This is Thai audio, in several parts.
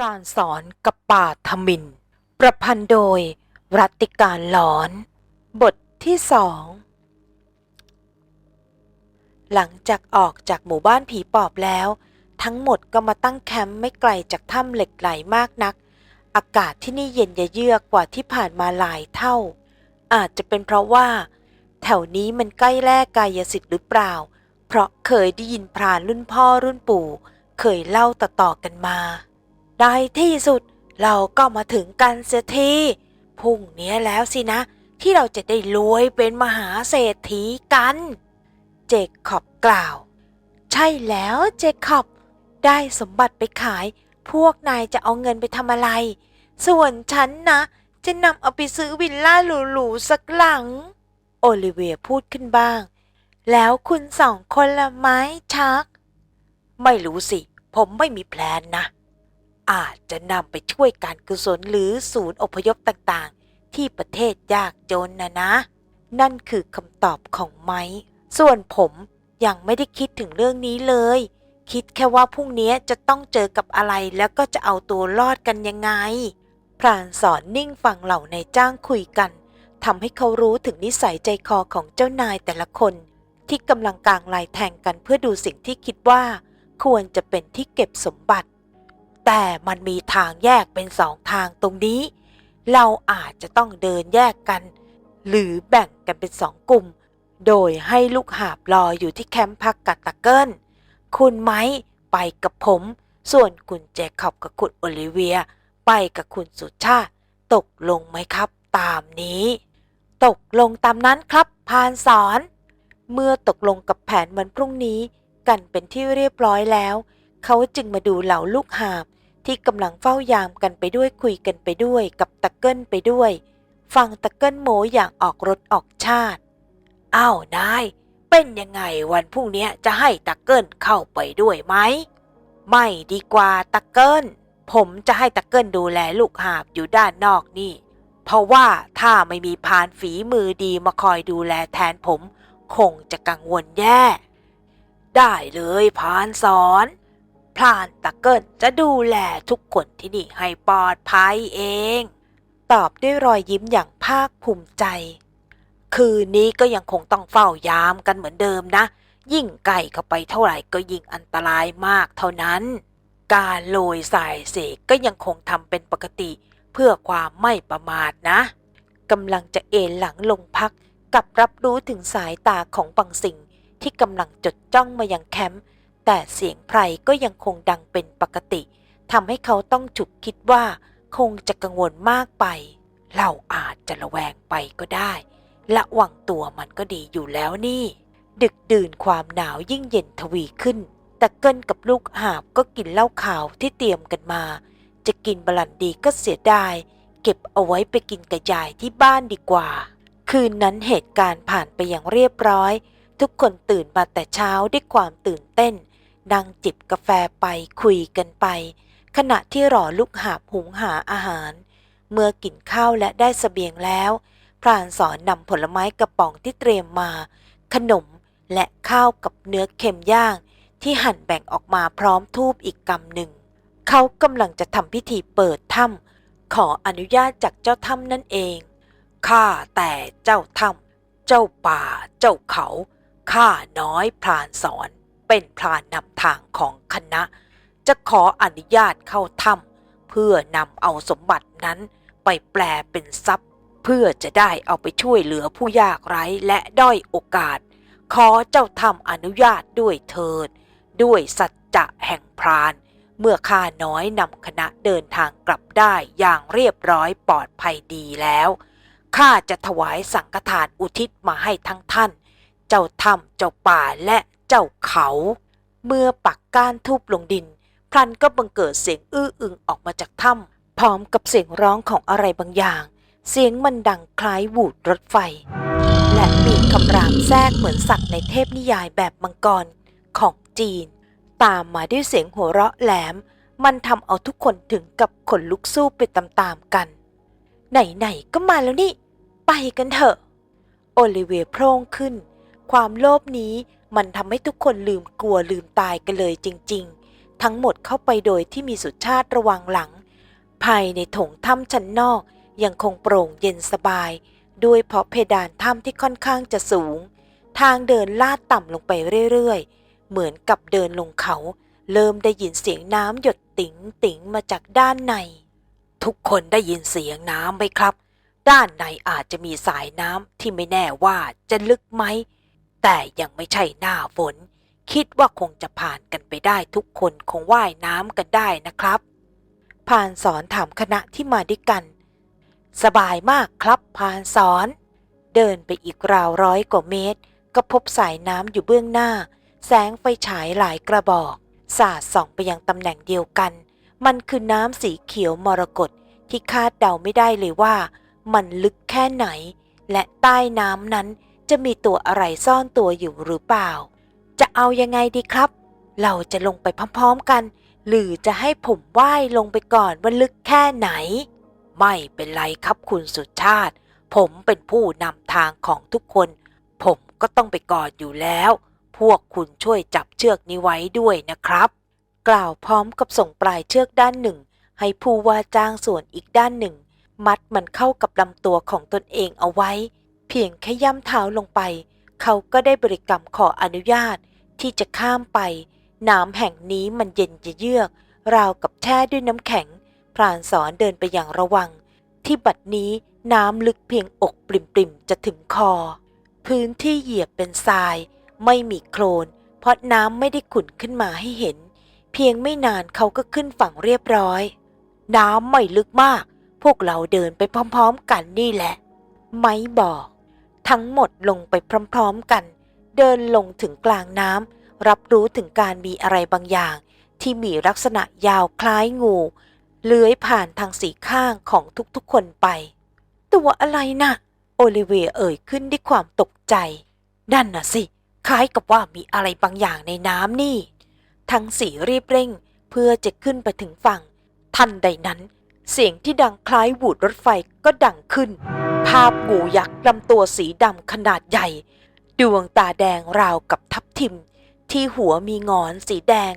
รานสอนกับป่าทมิน ประพันธ์โดยรัตติการหลอน บทที่สอง หลังจากออกจากหมู่บ้านผีปอบแล้ว ทั้งหมดก็มาตั้งแคมป์ไม่ไกลจากถ้ำเหล็กไหลมากนัก อากาศที่นี่เย็นเยือกกว่าที่ผ่านมาหลายเท่า อาจจะเป็นเพราะว่า แถวนี้มันใกล้แร่กายสิทธิ์หรือเปล่า เพราะเคยได้ยินพรานรุ่นพ่อรุ่นปู่ เคยเล่าต่อๆกันมา ได้ที่สุดเราก็มาถึงกันเสียทีพรุ่งเนี้ยแล้วสินะ ที่เราจะได้รวยเป็นมหาเศรษฐีกัน เจคขอบกล่าว ใช่แล้วเจคอบ ได้สมบัติไปขาย พวกนายจะเอาเงินไปทำอะไร ส่วนฉันนะ จะนำเอาไปซื้อวิลล่าหรูๆสักหลัง โอลิเวียพูดขึ้นบ้าง แล้วคุณสองคนละไหมชัก ไม่รู้สิ ผมไม่มีแพลนนะ อาจจะนำไปช่วยการกุศลหรือศูนย์อพยพต่างๆ ที่ประเทศยากจนนะนะ นั่นคือคำตอบของไม้ส่วนผมยังไม่ได้คิดถึงเรื่องนี้เลย คิดแค่ว่าพรุ่งนี้จะต้องเจอกับอะไรแล้วก็จะเอาตัวรอดกันยังไง พรานสอนนิ่งฟังเหล่านายจ้างคุยกันทำให้เขารู้ถึงนิสัยใจคอของเจ้านายแต่ละคน ที่กำลังกลางลายแทงกันเพื่อดูสิ่งที่คิดว่า ควรจะเป็นที่เก็บสมบัติ แต่มันมีทางแยกเป็นสองทางตรงนี้ เราอาจจะต้องเดินแยกกัน หรือแบ่งกันเป็นสองกลุ่ม โดยให้ลูกหาบรออยู่ที่แคมป์พักกัตตะเกิลคุณไม้ไปกับผม ส่วนคุณแจคอบกับคุณโอลิเวีย ไปกับคุณสุชาติ ตกลงไหมครับตามนี้ ตกลงตามนั้นครับพานสอน เมื่อตกลงกับแผนวันพรุ่งนี้ กันเป็นที่เรียบร้อยแล้ว เขาจึงมาดูเหล่าลูกหาบ ที่กำลังเฝ้ายามกันไปด้วยคุยกันไปด้วยกับตะเกิลไปด้วย ฟังตะเกิลโมอย่างออกรถออกชาติอ้าวนาย เป็นยังไงวันพรุ่งนี้จะให้ตะเกิลเข้าไปด้วยไหม ไม่ดีกว่าตะเกิลผมจะให้ตะเกิลดูแลลูกหาบอยู่ด้านนอกนี่ เพราะว่าถ้าไม่มีพานฝีมือดีมาคอยดูแลแทนผม คงจะกังวลแย่ ได้เลยพานสอน พรานตะเกิลจะดูแลทุกคนที่นี่ให้ปลอดภัยเอง ตอบด้วยรอยยิ้มอย่างภาคภูมิใจ คืนนี้ก็ยังคงต้องเฝ้ายามกันเหมือนเดิมนะ ยิ่งไก่เข้าไปเท่าไหร่ก็ยิ่งอันตรายมากเท่านั้น การโรยสายเสกก็ยังคงทำเป็นปกติเพื่อความไม่ประมาทนะกำลังจะเอนหลังลงพักกับรับรู้ถึงสายตาของบางสิ่งที่กำลังจดจ้องมายังแคมป์ แต่เสียงไพรก็ยังคงดังเป็นปกติทำให้เขาต้องฉุกคิดว่าคงจะกังวลมากไป เราอาจจะระแวงไปก็ได้ระวังตัวมันก็ดีอยู่แล้วนี่ ดึกดื่นความหนาวยิ่งเย็นทวีขึ้น แต่เกินกับลูกหาบก็กินเหล้าขาวที่เตรียมกันมา จะกินบรันดีก็เสียดาย เก็บเอาไว้ไปกินกระยายที่บ้านดีกว่า คืนนั้นเหตุการณ์ผ่านไปอย่างเรียบร้อย ทุกคนตื่นมาแต่เช้าด้วยความตื่นเต้น นั่งจิบกาแฟไปคุยกันไป ขณะที่รอลูกหาบหุงหาอาหาร เมื่อกินข้าวและได้สเสบียงแล้วพรานสอนนำผลไม้กระป๋องที่เตรียมมา ขนมและข้าวกับเนื้อเค็มย่าง ที่หั่นแบ่งออกมาพร้อมทูบอีกกำหนึ่ง เขากำลังจะทำพิธีเปิดถ้ำขออนุญาตจากเจ้าถ้ำนั่นเองข้าแต่เจ้าถ้ำเจ้าป่า เจ้าเขาข้าน้อยพรานสอน เป็นพรานนำทางของคณะ จะขออนุญาตเข้าถ้ำเพื่อนำเอาสมบัตินั้นไปแปลเป็นทรัพย์ เพื่อจะได้เอาไปช่วยเหลือผู้ยากไร้และด้อยโอกาส ขอเจ้าทำอนุญาตด้วยเถิด ด้วยสัจจะแห่งพราน เมื่อข้าน้อยนำคณะเดินทางกลับได้อย่างเรียบร้อยปลอดภัยดีแล้วข้าจะถวายสังฆทานอุทิศมาให้ทั้งท่าน เจ้าถ้ำเจ้าป่าและ เจ้าเขา เมื่อปักก้านทูบลงดิน พลันก็บังเกิดเสียงอื้ออึงออกมาจากถ้ำพร้อมกับเสียงร้องของอะไรบางอย่าง เสียงมันดังคล้ายวูดรถไฟ และมีคำรามแทรกเหมือนสัตว์ในเทพนิยายแบบมังกรของจีน ตามมาด้วยเสียงหัวเราะแหลม มันทำเอาทุกคนถึงกับขนลุกสู้ไปตามๆกัน ไหนๆก็มาแล้วนี่ ไปกันเถอะ โอลิเวียโพร่งขึ้น ความโลภนี้ มันทำให้ทุกคนลืมกลัวลืมตายกันเลยจริง ๆ ทั้งหมดเข้าไปโดยที่มีสุชาติระวังหลัง ภายในถงถ้ำชั้นนอกยังคงโปร่งเย็นสบาย ด้วยเพราะเพดานถ้ำที่ค่อนข้างจะสูง ทางเดินลาดต่ำลงไปเรื่อยๆ เหมือนกับเดินลงเขา เริ่มได้ยินเสียงน้ำหยดติ๋งติ๋งมาจากด้านใน ทุกคนได้ยินเสียงน้ำไหมครับ ด้านในอาจจะมีสายน้ำที่ไม่แน่ว่าจะลึกไหม แต่ยังไม่ใช่หน้าฝน คิดว่าคงจะผ่านกันไปได้ทุกคนคงว่ายน้ำกันได้นะครับผ่านสอนถามคณะที่มาด้วยกัน สบายมากครับพานสอน เดินไปอีกราวร้อยกว่าเมตร ก็พบสายน้ำอยู่เบื้องหน้า แสงไฟฉายหลายกระบอก สาดส่องไปยังตำแหน่งเดียวกัน มันคือน้ำสีเขียวมรกตที่คาดเดาไม่ได้เลยว่า มันลึกแค่ไหน และใต้น้ำนั้น จะมีตัวอะไรซ่อนตัวอยู่หรือเปล่า จะเอายังไงดีครับ เราจะลงไปพร้อมๆกัน หรือจะให้ผมว่ายลงไปก่อนว่าลึกแค่ไหน ไม่เป็นไรครับคุณสุชาติ ผมเป็นผู้นำทางของทุกคน ผมก็ต้องไปก่อนอยู่แล้ว พวกคุณช่วยจับเชือกนี้ไว้ด้วยนะครับ กล่าวพร้อมกับส่งปลายเชือกด้านหนึ่ง ให้ผู้ว่าจ้างส่วนอีกด้านหนึ่ง มัดมันเข้ากับลำตัวของตนเองเอาไว้ เพียงแค่ย่ำเท้าลงไป เขาก็ได้บริกรรมขออนุญาตที่จะข้ามไปน้ำแห่งนี้มันเย็นเยือก ราวกับแช่ด้วยน้ำแข็ง พรานสอนเดินไปอย่างระวัง ที่บัดนี้น้ำลึกเพียงอกปริมๆจะถึงคอ พื้นที่เหยียบเป็นทราย ไม่มีโคลน เพราะน้ำไม่ได้ขุ่นขึ้นมาให้เห็น เพียงไม่นานเขาก็ขึ้นฝั่งเรียบร้อย น้ำไม่ลึกมาก พวกเราเดินไปพร้อมๆกันนี่แหละ ไม้บอก ทั้งหมดลงไปพร้อมๆกัน เดินลงถึงกลางน้ำรับรู้ถึงการมีอะไรบางอย่าง ที่มีลักษณะยาวคล้ายงู เลื้อยผ่านทางสีข้างของทุกๆคนไป ตัวอะไรนะ่ะ โอลิเวียเอ่ยขึ้นด้วยความตกใจ นั่นน่ะสิ คล้ายกับว่ามีอะไรบางอย่างในน้ำนี่ ทั้งสีรีบเร่งเพื่อจะขึ้นไปถึงฝั่ง ทันใดนั้น เสียงที่ดังคล้ายหวูดรถไฟก็ดังขึ้น ภาพงูยักษ์ลำตัวสีดำขนาดใหญ่ ดวงตาแดงราวกับทับทิม ที่หัวมีงอนสีแดง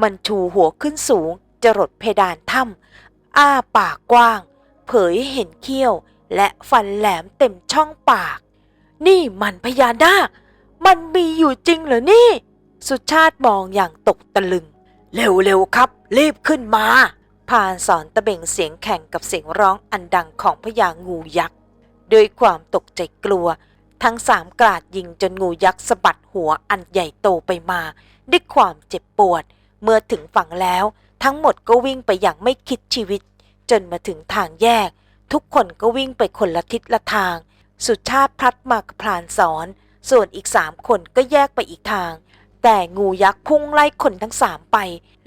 มันชูหัวขึ้นสูง จรดเพดานถ้ำอ้าปากกว้าง เผยเห็นเขี้ยว และฟันแหลมเต็มช่องปาก นี่มันพญานาค มันมีอยู่จริงเหรอนี่ สุชาติมองอย่างตกตะลึง เร็วๆครับ รีบขึ้นมาพานสอนตะเบ่งเสียงแข่งกับเสียงร้องอันดังของพญางูยักษ์ ด้วยความตกใจกลัว ทั้งสามกราดยิงจนงูยักษ์สะบัดหัวอันใหญ่โตไปมา ด้วยความเจ็บปวด เมื่อถึงฝั่งแล้ว ทั้งหมดก็วิ่งไปอย่างไม่คิดชีวิต จนมาถึงทางแยก ทุกคนก็วิ่งไปคนละทิศละทาง สุชาติพลัดมากพรานสอน ส่วนอีกสามคนก็แยกไปอีกทาง แต่งูยักษ์พุ่งไล่คนทั้งสามไป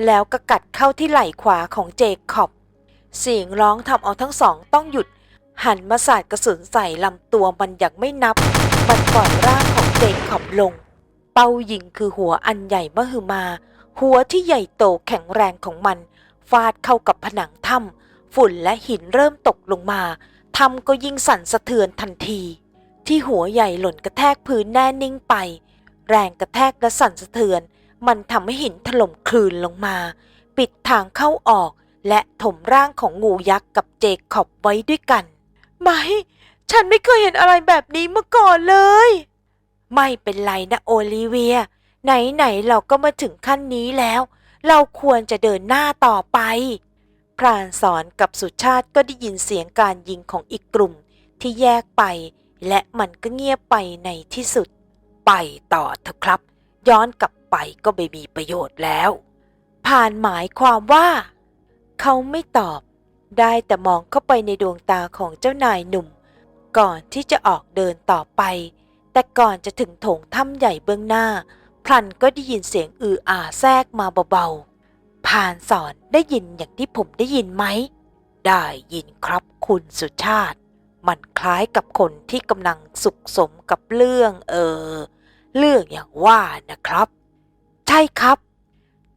แล้วก็กัดเข้าที่ไหล่ขวาของเจคอบเสียงร้องทำเอาทั้งสองต้องหยุด หันมาสาดกระสุนใส่ลำตัวมันอย่างไม่นับ มันปล่อยร่างของเจคอบลง เป้ายิงคือหัวอันใหญ่มหึมา หัวที่ใหญ่โตแข็งแรงของมัน ฟาดเข้ากับผนังถ้ำฝุ่นและหินเริ่มตกลงมาถ้ำก็ยิ่งสั่นสะเทือนทันที ที่หัวใหญ่หล่นกระแทกพื้นแน่นิ่งไป แรงกระแทกและสั่นสะเทือน มันทำให้หินถล่มคลืนลงมา ปิดทางเข้าออก และถมร่างของงูยักษ์กับเจคอบไว้ด้วยกัน ไม่ ฉันไม่เคยเห็นอะไรแบบนี้มาก่อนเลย ไม่เป็นไรนะโอลิเวีย ไหนๆเราก็มาถึงขั้นนี้แล้ว เราควรจะเดินหน้าต่อไปพรานสอนกับสุชาติก็ได้ยินเสียงการยิงของอีกกลุ่มที่แยกไป และมันก็เงียบไปในที่สุด ไปต่อเถอะครับ ย้อนกลับไปก็ไม่มีประโยชน์แล้ว ผ่านหมายความว่า เขาไม่ตอบ ได้แต่มองเข้าไปในดวงตาของเจ้านายหนุ่ม ก่อนที่จะออกเดินต่อไป แต่ก่อนจะถึงโถงถ้ำใหญ่เบื้องหน้า พลันก็ได้ยินเสียงอืออาแทรกมาเบาๆผ่านสอนได้ยินอย่างที่ผมได้ยินไหม ได้ยินครับคุณสุชาติ มันคล้ายกับคนที่กำลังสุขสมกับเรื่องเออ เรื่องอย่างว่านะครับ ใช่ครับ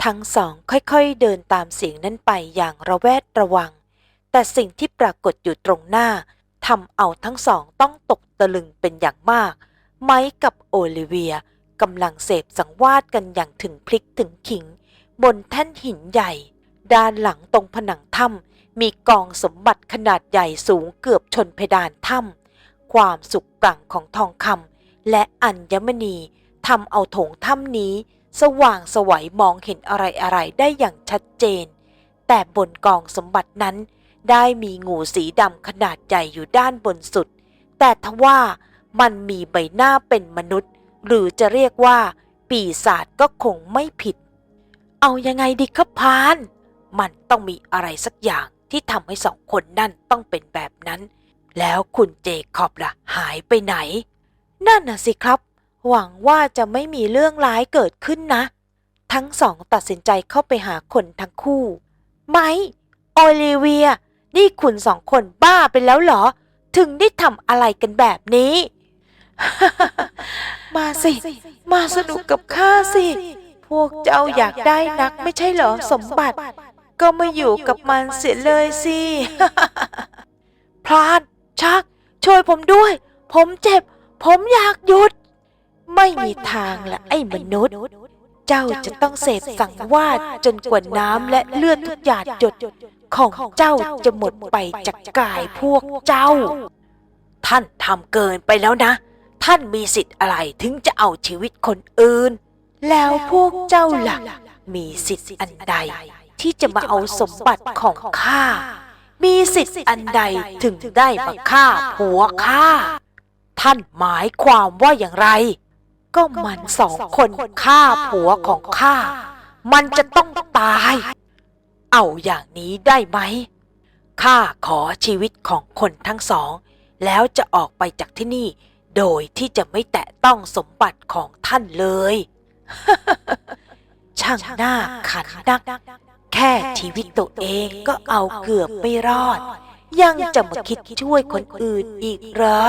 ทั้งสองค่อยๆเดินตามเสียงนั้นไปอย่างระแวดระวัง แต่สิ่งที่ปรากฏอยู่ตรงหน้าทำเอาทั้งสองต้องตกตะลึงเป็นอย่างมาก ไม้กับโอลิเวียกำลังเสพสังวาสกันอย่างถึงพลิกถึงขิง บนแท่นหินใหญ่ ด้านหลังตรงผนังถ้ำมีกองสมบัติขนาดใหญ่สูงเกือบชนเพดานถ้ำความสุกปรั่งของทองคำและอัญมณีทำเอาโถงถ้ำนี้ สว่างสวัยมองเห็นอะไรอะไรได้อย่างชัดเจน แต่บนกองสมบัตินั้น ได้มีงูสีดำขนาดใหญ่อยู่ด้านบนสุด แต่ทว่ามันมีใบหน้าเป็นมนุษย์ หรือจะเรียกว่า ปีศาจก็คงไม่ผิด เอายังไงดีครับพาน มันต้องมีอะไรสักอย่างที่ทำให้สองคนนั่นต้องเป็นแบบนั้น แล้วคุณเจคอบล่ะหายไปไหน นั่นน่ะสิครับ หวังว่าจะไม่มีเรื่องร้ายเกิดขึ้นนะ ทั้งสองตัดสินใจเข้าไปหาคนทั้งคู่ไหมโอลิเวีย นี่คุณสองคนบ้าไปแล้วเหรอ ถึงได้ทำอะไรกันแบบนี้ มาสิ มาสนุกกับข้าสิ พวกเจ้าอยากได้นักไม่ใช่เหรอสมบัติ ก็มาอยู่กับมันเสียเลยสิพรานชัก ช่วยผมด้วย ผมเจ็บ ผมอยากหยุด ไม่มีทางละไอ้มนุษย์ เจ้าจะต้องเสพสังวาสจนกว่าน้ำและเลือดทุกหยาดหยด ของเจ้าจะหมดไปจากกายพวกเจ้า ท่านทำเกินไปแล้วนะ ท่านมีสิทธิ์อะไรถึงจะเอาชีวิตคนอื่น แล้วพวกเจ้าล่ะ มีสิทธิ์อันใด ที่จะมาเอาสมบัติของข้า มีสิทธิ์อันใดถึงได้มาฆ่าผัวข้า ท่านหมายความว่าอย่างไร ก็มันสองคนฆ่าผัวของข้า มันจะต้องตาย เอาอย่างนี้ได้ไหม ข้าขอชีวิตของคนทั้งสอง แล้วจะออกไปจากที่นี่ โดยที่จะไม่แตะต้องสมบัติของท่านเลย ช่างหน้าขันนัก แค่ชีวิตตัวเองก็เอาเกือบไม่รอด ยังจะมาคิดช่วยคนอื่นอีกเหรอ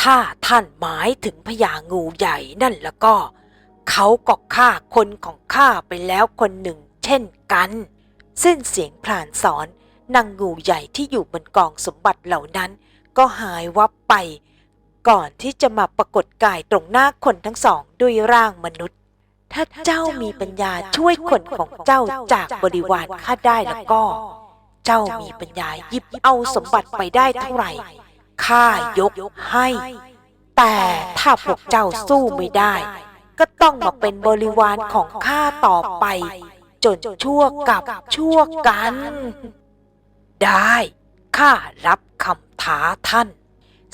ถ้าท่านหมายถึงพญางูใหญ่นั่นแล้วก็ เขาก็ฆ่าคนของข้าไปแล้วคนหนึ่ง เช่นกัน สิ้นเสียงพลานสอนนางงูใหญ่ที่อยู่บนกองสมบัติเหล่านั้น ก็หายวับไป ก่อนที่จะมาปรากฏกายตรงหน้าคนทั้งสองด้วยร่างมนุษย์ ถ้าเจ้ามีปัญญาช่วยคนของเจ้าจากบริวารข้าได้แล้วก็ เจ้ามีปัญญาหยิบเอาสมบัติไปได้เท่าไหร่ข้ายกให้ แต่ถ้าพวกเจ้าสู้ไม่ได้ ก็ต้องมาเป็นบริวารของข้าต่อไป จนชั่วกับชั่วกัน ได้ ข้ารับคำท้าท่าน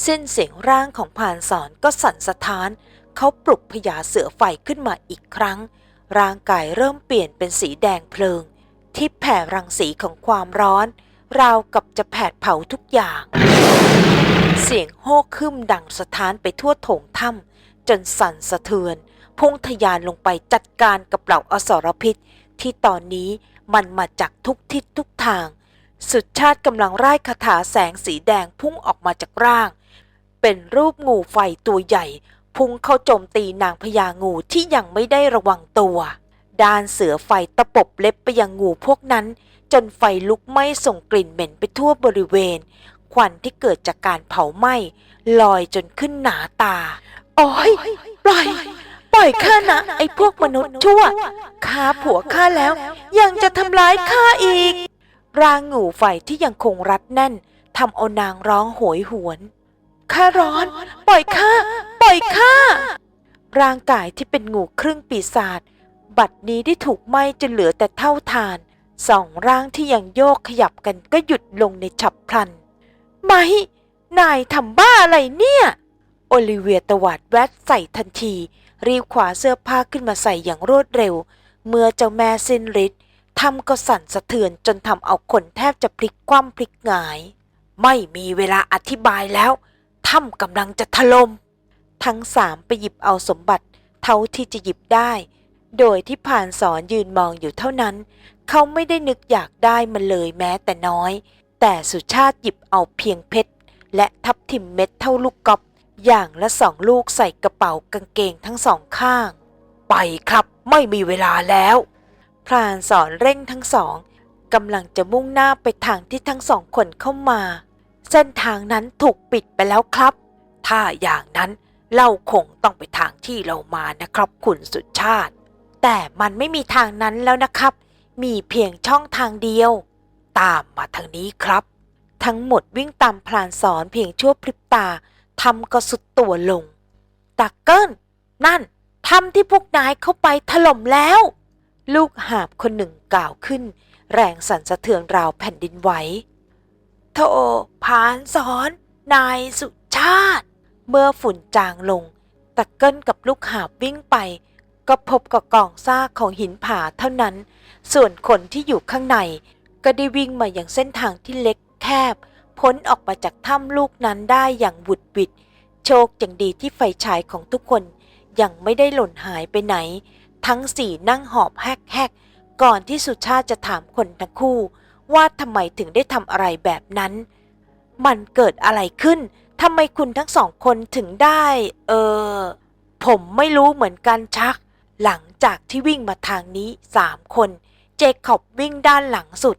เส้นเสียงร่างของผ่านสอนก็สั่นสะท้าน เขาปลุกพญาเสือไฟขึ้นมาอีกครั้ง ร่างกายเริ่มเปลี่ยนเป็นสีแดงเพลิง ที่แผ่รังสีของความร้อน ราวกับจะแผดเผาทุกอย่าง เสียงโห่ขึ้มดังสะท้านไปทั่วโถงถ้ำจนสั่นสะเทือน พุ่งทะยานลงไปจัดการกับเหล่าอสรพิษ ที่ตอนนี้มันมาจากทุกทิศทุกทาง สุดชาติกำลังไร้คาถาแสงสีแดงพุ่งออกมาจากร่าง เป็นรูปงูไฟตัวใหญ่ พุ่งเข้าโจมตีนางพญางูที่ยังไม่ได้ระวังตัวด้านเสือไฟตะปบเล็บไปยังงูพวกนั้น จนไฟลุกไหม้ส่งกลิ่นเหม็นไปทั่วบริเวณ ควันที่เกิดจากการเผาไหม้ลอยจนขึ้นหนาตา โอ้ยปล่อย ปล่อยข้านะไอ้พวกมนุษย์ชั่วาผัวข้าแล้ว ยังจะทำร้ายข้าอีกร่างงูไฟที่ยังคงรัดแน่นทำเอานางร้องโหยหวน ข้าร้อน ปล่อยข้า ปล่อยข้า ร่างกายที่เป็นงูครึ่งปีศาจ บัดนี้ได้ถูกไหม้จนเหลือแต่เท่าทาน สองร่างที่ยังโยกขยับกันก็หยุดลงในฉับพลันไหมนายทำบ้าอะไรเนี่ย โอลิเวียตวาดแวดใส่ทันที รีบขวาเสื้อผ้าขึ้นมาใส่อย่างรวดเร็ว เมื่อเจ้าแม่สิ้นฤทธิ์ทำก็สั่นสะเทือนจนทำเอาคนแทบจะพลิกคว่ำพลิกหงาย ไม่มีเวลาอธิบายแล้วถ้ำกำลังจะถลม่มทั้งสามไปหยิบเอาสมบัติเท่าที่จะหยิบได้ โดยที่ผ่านสอนยืนมองอยู่เท่านั้น เขาไม่ได้นึกอยากได้มันเลยแม้แต่น้อย แต่สุชาติหยิบเอาเพียงเพชร และทับทิมเม็ดเท่าลูกกอล์ฟอย่างละสองลูกใส่กระเป๋ากางเกงทั้งสองข้าง ไปครับ ไม่มีเวลาแล้ว พรานสอนเร่งทั้งสองกำลังจะมุ่งหน้าไปทางที่ทั้งสองคนเข้ามา เส้นทางนั้นถูกปิดไปแล้วครับ ถ้าอย่างนั้นเราคงต้องไปทางที่เรามานะครับคุณสุชาติ แต่มันไม่มีทางนั้นแล้วนะครับ มีเพียงช่องทางเดียว ตามมาทางนี้ครับ ทั้งหมดวิ่งตามพลานสอนเพียงชั่วพริบตาทำก็สุดตัวลงตักเกิลนั่น ทำที่พวกนายเข้าไปถล่มแล้ว ลูกหาบคนหนึ่งกล่าวขึ้น แรงสั่นสะเทือนราวแผ่นดินไหวโธ่ผานสอน นายสุชาติ เมื่อฝุ่นจางลงตักเกิลกับลูกหาบวิ่งไป ก็พบกับกองซากของหินผาเท่านั้น ส่วนคนที่อยู่ข้างใน ก็ได้วิ่งมาอย่างเส้นทางที่เล็กแคบ พ้นออกมาจากถ้ำลูกนั้นได้อย่างบุดบิด โชคอย่างดีที่ไฟฉายของทุกคน ยังไม่ได้หล่นหายไปไหน ทั้งสี่นั่งหอบแฮกๆ ก่อนที่สุชาติจะถามคนทั้งคู่ ว่าทำไมถึงได้ทำอะไรแบบนั้น มันเกิดอะไรขึ้นทำไมคุณทั้งสองคนถึงได้ เออ ผมไม่รู้เหมือนกันชัก หลังจากที่วิ่งมาทางนี้สามคน เจคอบวิ่งด้านหลังสุด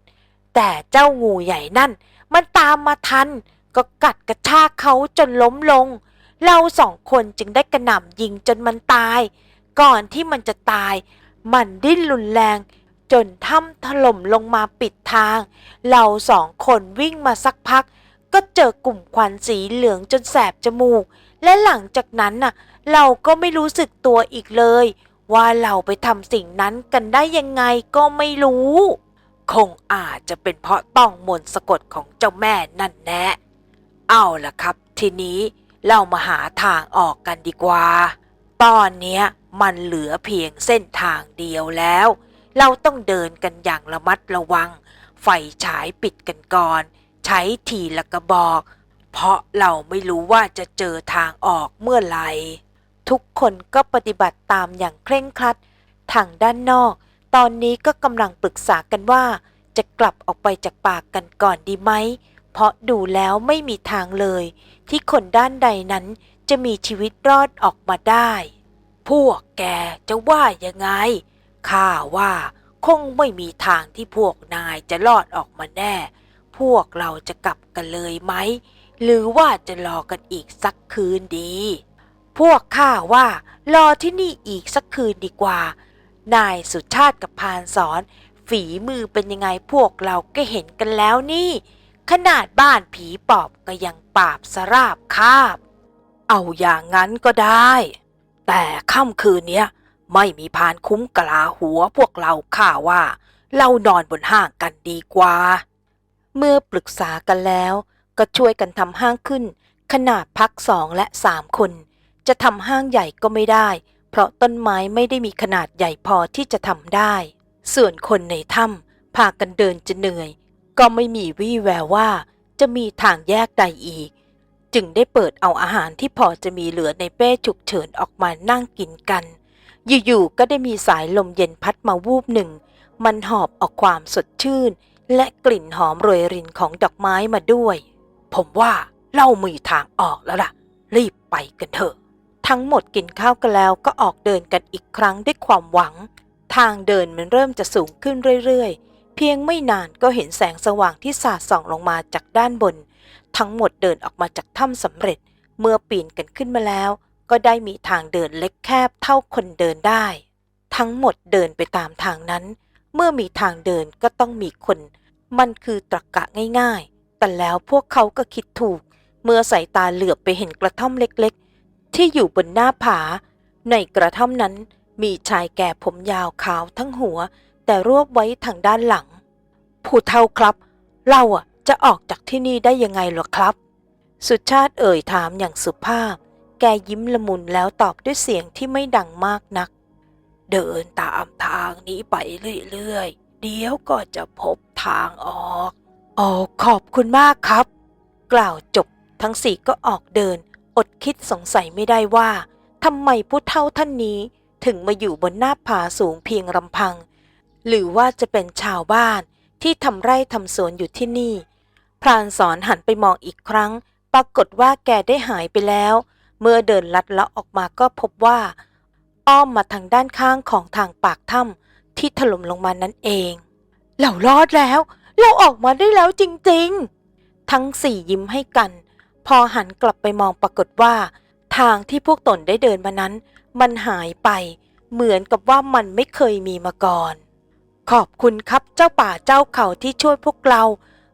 แต่เจ้างูใหญ่นั่น มันตามมาทัน ก็กัดกระชากเขาจนล้มลง เราสองคนจึงได้กระหน่ำยิงจนมันตาย ก่อนที่มันจะตาย มันดิ้นรุนแรง จนถ้ำถล่มลงมาปิดทาง เราสองคนวิ่งมาสักพัก ก็เจอกลุ่มควันสีเหลืองจนแสบจมูก และหลังจากนั้นน่ะ เราก็ไม่รู้สึกตัวอีกเลย ว่าเราไปทำสิ่งนั้นกันได้ยังไงก็ไม่รู้ คงอาจจะเป็นเพราะต้องมนต์สะกดของเจ้าแม่นั่นแนะเอาล่ะครับ ทีนี้ เรามาหาทางออกกันดีกว่า ตอนนี้มันเหลือเพียงเส้นทางเดียวแล้ว เราต้องเดินกันอย่างระมัดระวัง ไฟฉายปิดกันก่อน ใช้ทีละกระบอก เพราะเราไม่รู้ว่าจะเจอทางออกเมื่อไหร่ทุกคนก็ปฏิบัติตามอย่างเคร่งครัด ทางด้านนอก ตอนนี้ก็กำลังปรึกษากันว่า จะกลับออกไปจากปากกันก่อนดีไหม เพราะดูแล้วไม่มีทางเลย ที่คนด้านใดนั้นจะมีชีวิตรอดออกมาได้ พวกแกจะว่ายังไง ข้าว่าคงไม่มีทางที่พวกนายจะรอดออกมาแน่ พวกเราจะกลับกันเลยไหม หรือว่าจะรอกันอีกสักคืนดี พวกข้าว่ารอที่นี่อีกสักคืนดีกว่า นายสุชาติกับพานสอน ฝีมือเป็นยังไงพวกเราก็เห็นกันแล้วนี่ ขนาดบ้านผีปอบก็ยังปราบสราบคาบ เอาอย่างนั้นก็ได้ แต่ค่ำคืนเนี้ยไม่มีพานคุ้มกลาหัวพวกเราข้าว่า เรานอนบนห้างกันดีกว่า เมื่อปรึกษากันแล้ว ก็ช่วยกันทำห้างขึ้น ขนาดพักสองและสามคน จะทำห้างใหญ่ก็ไม่ได้ เพราะต้นไม้ไม่ได้มีขนาดใหญ่พอที่จะทำได้ ส่วนคนในถ้ำพากันเดินจะเหนื่อย ก็ไม่มีวี่แววว่าจะมีทางแยกใดอีก จึงได้เปิดเอาอาหารที่พอจะมีเหลือในเป้ฉุกเฉินออกมานั่งกินกัน อยู่ๆก็ได้มีสายลมเย็นพัดมาวูบหนึ่ง มันหอบเอาความสดชื่น และกลิ่นหอมโรยรินของดอกไม้มาด้วย ผมว่าเรามีทางออกแล้วล่ะ รีบไปกันเถอะ ทั้งหมดกินข้าวกันแล้วก็ออกเดินกันอีกครั้งด้วยความหวัง ทางเดินมันเริ่มจะสูงขึ้นเรื่อยๆ เพียงไม่นานก็เห็นแสงสว่างที่สาดส่องลงมาจากด้านบน ทั้งหมดเดินออกมาจากถ้ำสำเร็จ เมื่อปีนกันขึ้นมาแล้ว ก็ได้มีทางเดินเล็กแคบเท่าคนเดินได้ ทั้งหมดเดินไปตามทางนั้น เมื่อมีทางเดินก็ต้องมีคน มันคือตรรกะง่ายๆ แต่แล้วพวกเขาก็คิดถูก เมื่อสายตาเหลือบไปเห็นกระท่อมเล็กๆ ที่อยู่บนหน้าผา ในกระท่อมนั้นมีชายแก่ผมยาวขาวทั้งหัว แต่รวบไว้ทางด้านหลัง ผู้เท่าครับ เราอะจะออกจากที่นี่ได้ยังไงหรอครับ สุชาติเอ่ยถามอย่างสุภาพ แกยิ้มละมุนแล้วตอบด้วยเสียงที่ไม่ดังมากนัก เดินตามทางนี้ไปเรื่อยๆ เดี๋ยวก็จะพบทางออกอ๋อขอบคุณมากครับ กล่าวจบทั้งสี่ก็ออกเดิน อดคิดสงสัยไม่ได้ว่าทำไมผู้เฒ่าท่านนี้ถึงมาอยู่บนหน้าผาสูงเพียงลำพัง หรือว่าจะเป็นชาวบ้านที่ทำไร่ทำสวนอยู่ที่นี่ พรานสอนหันไปมองอีกครั้ง ปรากฏว่าแกได้หายไปแล้ว เมื่อเดินลัดเลาะออกมาก็พบว่า อ้อมมาทางด้านข้างของทางปากถ้ำที่ถล่มลงมานั่นเองเรารอดแล้ว เราออกมาได้แล้วจริงๆ ทั้งสี่ยิ้มให้กัน พอหันกลับไปมองปรากฏว่า ทางที่พวกตนได้เดินมานั้น มันหายไป เหมือนกับว่ามันไม่เคยมีมาก่อน ขอบคุณครับเจ้าป่าเจ้าเขาที่ช่วยพวกเรา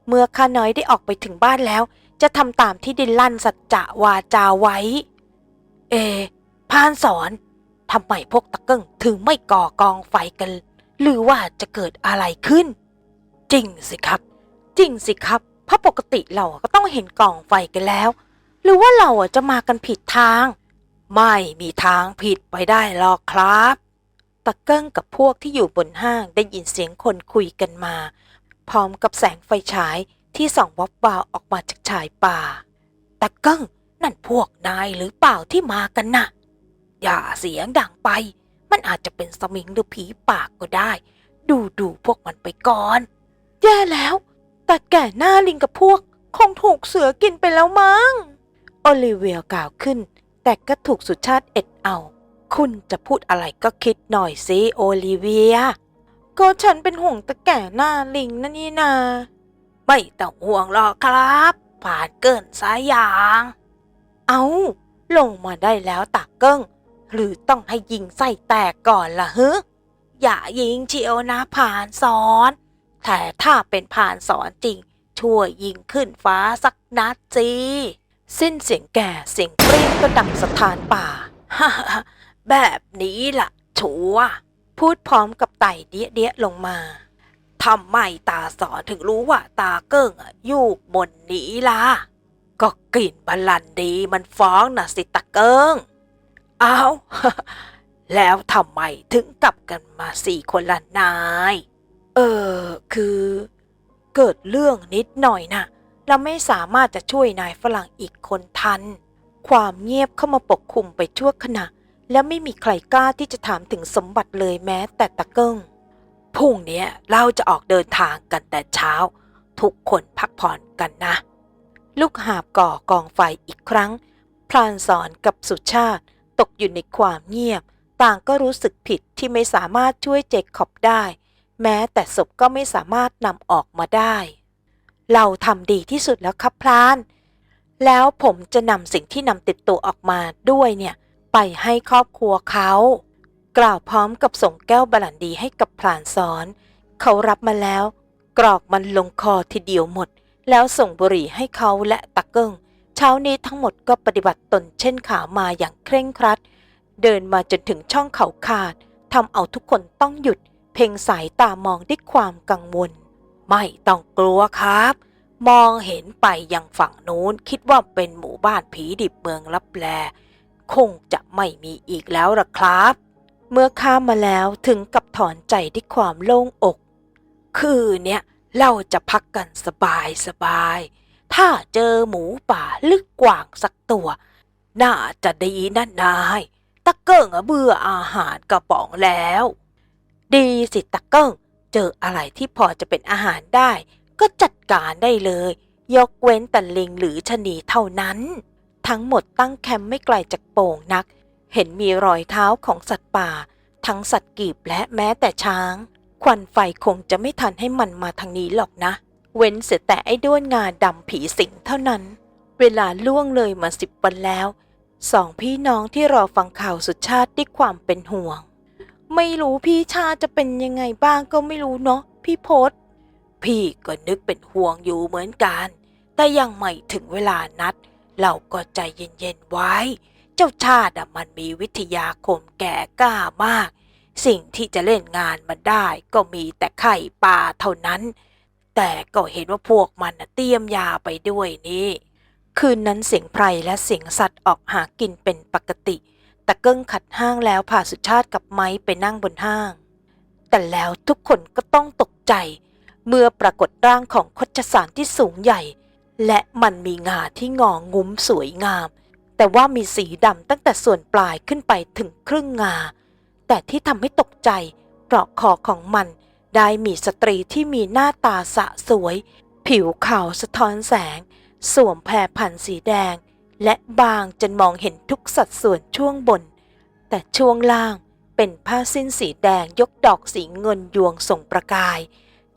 เมื่อข้าน้อยได้ออกไปถึงบ้านแล้ว จะทำตามที่ดินลั่นสัจจะวาจาไว้ เอพานสอนทำไมพวกตะเกิ้งถึงไม่ก่อกองไฟกัน หรือว่าจะเกิดอะไรขึ้น จริงสิครับ จริงสิครับเพราะปกติเราก็ต้องเห็นกองไฟกันแล้ว หรือว่าเราจะมากันผิดทาง ไม่มีทางผิดไปได้หรอกครับ ตะเกิ้งกับพวกที่อยู่บนห้างได้ยินเสียงคนคุยกันมา พร้อมกับแสงไฟฉายที่ส่องวับวาวออกมาจากชายป่าตะเกิ้งนั่นพวกนายหรือเปล่าที่มากันน่ะ อย่าเสียงดังไป มันอาจจะเป็นสมิงหรือผีปากก็ได้ ดูดูพวกมันไปก่อน แย่แล้ว แต่แก่หน้าลิงกับพวก คงถูกเสือกินไปแล้วมั้ง โอลิเวียกล่าวขึ้น แต่ก็ถูกสุชาติเอ็ดเอา คุณจะพูดอะไรก็คิดหน่อยสิโอลิเวีย ก็ฉันเป็นห่วงตะแก่หน้าลิงนั่นนี่นา ไม่ต้องห่วงหรอกครับผ่านเกินสายยาง เอา ลงมาได้แล้วตากเกิ้ง หรือต้องให้ยิงไส้แตกก่อนล่ะฮึอย่ายิงเชียวนะผ่านสอนแต่ถ้าเป็นผ่านสอนจริง ช่วยยิงขึ้นฟ้าสักนัดสิสิ้นเสียงแก่เสียงเปรี้งก็ดังสถานป่าฮ่า แบบนี้ล่ะชัวพูดพร้อมกับไต่เดี้ยเดี้ยลงมาทำไมตาสอนถึงรู้ว่าตาเกิ้งอยู่บนนี้ล่ะ ก็กลิ่นบัลลันดีมันฟ้องน่ะสิตาเกิ้งอ้าแล้วทำไมถึงกลับกันมาสี่คนละนาย เออ คือ เกิดเรื่องนิดหน่อยนะเราไม่สามารถจะช่วยนายฝรั่งอีกคนทัน ความเงียบเข้ามาปกคลุมไปชั่วขณะ และไม่มีใครกล้าที่จะถามถึงสมบัติเลยแม้แต่ตะเกิ้งพรุ่งนี้เราจะออกเดินทางกันแต่เช้า ทุกคนพักผ่อนกันนะ ลูกหาบก่อกองไฟอีกครั้ง พรานสอนกับสุชาติตกอยู่ในความเงียบ ต่างก็รู้สึกผิดที่ไม่สามารถช่วยเจคขอบได้ แม้แต่ศพก็ไม่สามารถนำออกมาได้ เราทำดีที่สุดแล้วครับพราน แล้วผมจะนำสิ่งที่นำติดตัวออกมาด้วยเนี่ย ไปให้ครอบครัวเขา กล่าวพร้อมกับส่งแก้วบาลันดีให้กับพรานสอน เขารับมาแล้ว กรอกมันลงคอทีเดียวหมด แล้วส่งบุหรี่ให้เขาและตะเกิงเช้านี้ทั้งหมดก็ปฏิบัติตนเช่นขามาอย่างเคร่งครัด เดินมาจนถึงช่องเขาขาดทำเอาทุกคนต้องหยุด เพ่งสายตามองด้วยความกังวล ไม่ต้องกลัวครับ มองเห็นไปยังฝั่งนู้นคิดว่าเป็นหมู่บ้านผีดิบเมืองลับแล คงจะไม่มีอีกแล้วล่ะครับ เมื่อข้ามมาแล้วถึงกับถอนใจด้วยความโล่งอก คือเนี่ยเราจะพักกันสบายสบายๆถ้าเจอหมูป่าลึกกว่างสักตัว น่าจะดีนะนนายตะเกิ้งเบื่ออาหารกระป๋องแล้ว ดีสิตะเกิ้งเจออะไรที่พอจะเป็นอาหารได้ ก็จัดการได้เลย ยกเว้นแต่ลิงหรือชะนีเท่านั้น ทั้งหมดตั้งแคมป์ไม่ไกลจากโป่งนัก เห็นมีรอยเท้าของสัตว์ป่า ทั้งสัตว์กีบและแม้แต่ช้าง ควันไฟคงจะไม่ทันให้มันมาทางนี้หรอกนะ เว้นเสียแต่ไอ้ด้วนงาดำผีสิงเท่านั้น เวลาล่วงเลยมาสิบวันแล้วสองพี่น้องที่รอฟังข่าวสุดชาติด้วยความเป็นห่วง ไม่รู้พี่ชาจะเป็นยังไงบ้างก็ไม่รู้เนาะพี่พศพี่ก็นึกเป็นห่วงอยู่เหมือนกัน แต่ยังไม่ถึงเวลานัด เราก็ใจเย็นๆไว้ เจ้าชาติมันมีวิทยาคมแก่กล้ามาก สิ่งที่จะเล่นงานมันได้ก็มีแต่ไข่ปลาเท่านั้น แต่ก็เห็นว่าพวกมันเตรียมยาไปด้วยนี่ คืนนั้นเสียงไพรและเสียงสัตว์ออกหากินเป็นปกติตะเกิ้งขัดห้างแล้วพาสุชาติกับไม้ไปนั่งบนห้าง แต่แล้วทุกคนก็ต้องตกใจ เมื่อปรากฏร่างของคชสารที่สูงใหญ่ และมันมีงาที่งองุ้มสวยงาม แต่ว่ามีสีดำตั้งแต่ส่วนปลายขึ้นไปถึงครึ่งงา แต่ที่ทำให้ตกใจเพราะคอของมันได้มีสตรีที่มีหน้าตาสะสวย ผิวขาวสะท้อนแสง สวมแพรพันสีแดง และบางจนมองเห็นทุกสัดส่วนช่วงบน แต่ช่วงล่างเป็นผ้าสิ้นสีแดงยกดอกสีเงินยวงส่งประกาย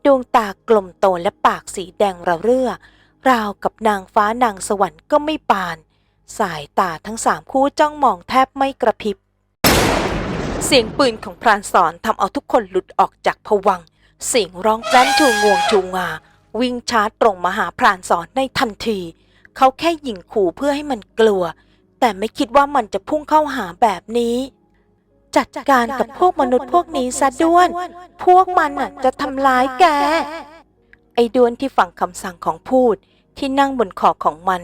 ดวงตากลมโตและปากสีแดงระเรื่อ ราวกับนางฟ้านางสวรรค์ก็ไม่ปาน สายตาทั้งสามคู่จ้องมองแทบไม่กระพริบ เสียงปืนของพรานสอนทำเอาทุกคนหลุดออกจากผวัง เสียงร้องแร้นชูงวงชูงา วิ่งชาร์จตรงมาหาพรานสอนในทันที เขาแค่ยิงขู่เพื่อให้มันกลัว แต่ไม่คิดว่ามันจะพุ่งเข้าหาแบบนี้จัดการกับพวกมนุษย์พวกนี้ซะด้วน พวกมันน่ะจะทำร้ายแก ไอ้ด้วนที่ฟังคำสั่งของพูดที่นั่งบนคอของมัน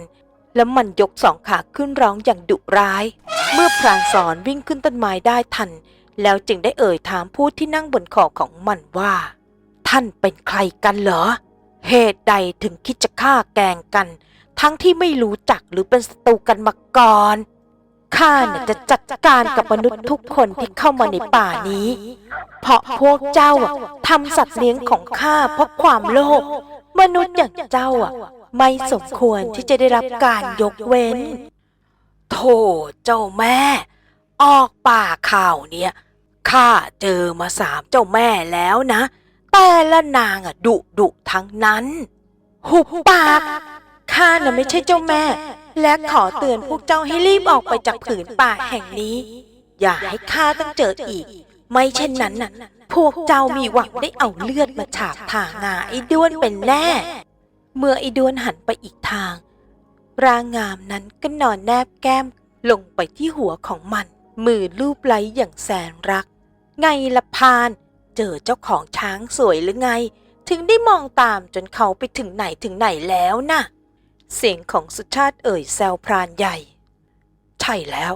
แล้วมันยกสองขาขึ้นร้องอย่างดุร้าย เมื่อพรานสอนวิ่งขึ้นต้นไม้ได้ทัน แล้วจึงได้เอ่ยถามผู้ที่นั่งบนคอของมันว่า ท่านเป็นใครกันเหรอ เหตุใดถึงคิดจะฆ่าแกงกัน ทั้งที่ไม่รู้จักหรือเป็นศัตรูกันมาก่อน ข้าน่ะจะจัดการกับมนุษย์ทุกคนที่เข้ามาในป่านี้ เพราะพวกเจ้าทำสัตว์เลี้ยงของข้าเพราะความโลภมนุษย์อย่างเจ้าอะ ไม่สมควรที่จะได้รับการยกเว้น โธ่เจ้าแม่ ออกป่าข่าวเนี่ยข้าเจอมาสามเจ้าแม่แล้วนะ แต่ละนางอะดุดุทั้งนั้น หุบปาก ข้าน่ะไม่ใช่เจ้าแม่ และขอเตือนพวกเจ้าให้รีบออกไปจากผืนป่าแห่งนี้ อย่าให้ข้าต้องเจออีก ไม่เช่นนั้นน่ะ พวกเจ้ามีหวังได้เอาเลือดมาฉาบทางาไอ้ด้วนเป็นแน่ เมื่อไอ้ด้วนหันไปอีกทาง ร่างงามนั้นก็นอนแนบแก้มลงไปที่หัวของมัน มือลูบไล้อย่างแสนรัก ไงละพาน เจอเจ้าของช้างสวยหรือไง ถึงได้มองตามจนเขาไปถึงไหนถึงไหนแล้วน่ะ เสียงของสุชาติเอ่ยแซวพรานใหญ่ ใช่แล้ว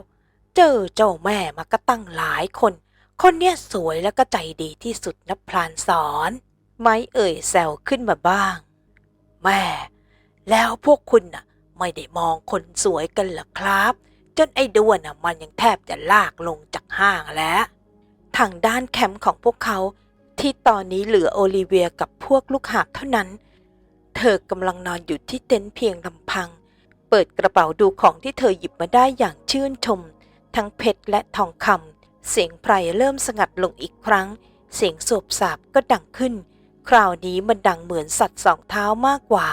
เจอเจ้าแม่มาก็ตั้งหลายคน คนเนี้ยสวยแล้วก็ใจดีที่สุดนะพลานสอน ไม้เอ่ยแซวขึ้นมาบ้าง แม่ แล้วพวกคุณน่ะ ไม่ได้มองคนสวยกันหรอครับ จนไอ้ด้วนน่ะมันยังแทบจะลากลงจากห้างแล้วทางด้านแคมป์ของพวกเขาที่ตอนนี้เหลือโอลิเวียกับพวกลูกหาบเท่านั้น เธอกำลังนอนอยู่ที่เต็นท์เพียงลำพัง เปิดกระเป๋าดูของที่เธอหยิบมาได้อย่างชื่นชม ทั้งเพชรและทองคำเสียงไพรเริ่มสงัดลงอีกครั้ง เสียงสวบสาบก็ดังขึ้น คราวนี้มันดังเหมือนสัตว์สองเท้ามากกว่า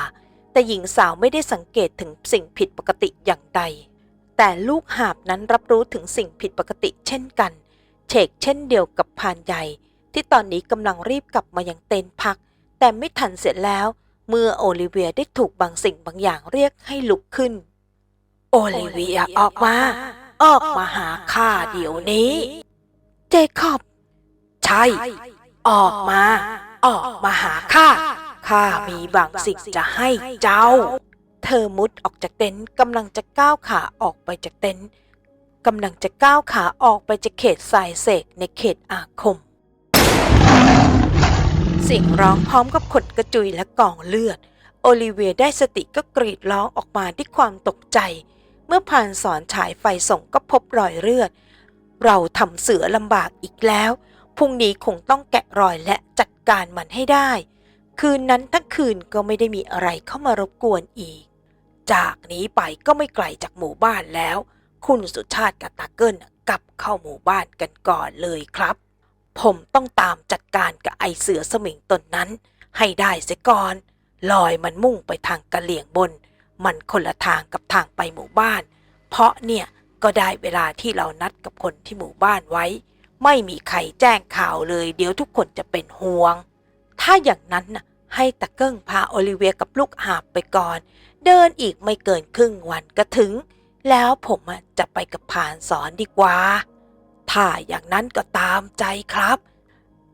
แต่หญิงสาวไม่ได้สังเกตถึงสิ่งผิดปกติอย่างใด แต่ลูกหาบนั้นรับรู้ถึงสิ่งผิดปกติเช่นกันเชกเช่นเดียวกับพานใหญ่ที่ตอนนี้กำลังรีบกลับมายังเต็นท์พัก แต่ไม่ทันเสร็จแล้ว เมื่อโอลิเวียได้ถูกบางสิ่งบางอย่างเรียกให้ลุกขึ้น โอลิเวียออกมา ออกมาหาข้าเดี๋ยวนี้ เจคอบ ใช่ ออกมา ออกมาหาข้า ข้ามีบางสิ่งจะให้เจ้า เธอมุดออกจากเต็นท์กำลังจะก้าวขาออกไปจากเต็นท์กำลังจะก้าวขาออกไปจากเขตสายเสกในเขตอาคม เสียงร้องพร้อมกับขนกระจุยและกองเลือด โอลิเวียได้สติก็กรีดร้องออกมาด้วยความตกใจ เมื่อผ่านสอนฉายไฟส่งก็พบรอยเลือด เราทำเสือลำบากอีกแล้ว พรุ่งนี้คงต้องแกะรอยและจัดการมันให้ได้ คืนนั้นทั้งคืนก็ไม่ได้มีอะไรเข้ามารบกวนอีก จากนี้ไปก็ไม่ไกลจากหมู่บ้านแล้ว คุณสุชาติกับตาเกิลกลับเข้าหมู่บ้านกันก่อนเลยครับ ผมต้องตามจัดการกับไอเสือสมิงตนนั้น ให้ได้เสียก่อน ลอยมันมุ่งไปทางกะเหลี่ยงบน มันคนละทางกับทางไปหมู่บ้าน เพราะเนี่ยก็ได้เวลาที่เรานัดกับคนที่หมู่บ้านไว้ ไม่มีใครแจ้งข่าวเลย เดี๋ยวทุกคนจะเป็นห่วง ถ้าอย่างนั้นน่ะให้ตะเกิ้งพาโอลิเวียกับลูกหาบไปก่อน เดินอีกไม่เกินครึ่งวันก็ถึง แล้วผมอะจะไปกับผานสอนดีกว่า ถ้าอย่างนั้นก็ตามใจครับ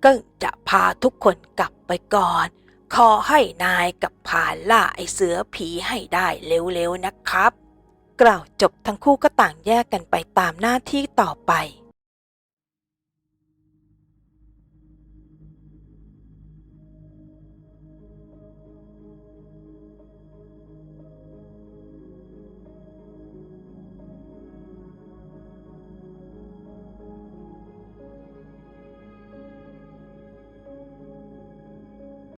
เกิ้งจะพาทุกคนกลับไปก่อน ขอให้นายกับผ่านล่าไอเสือผีให้ได้เร็วๆนะครับ กล่าวจบทั้งคู่ก็ต่างแยกกันไปตามหน้าที่ต่อไป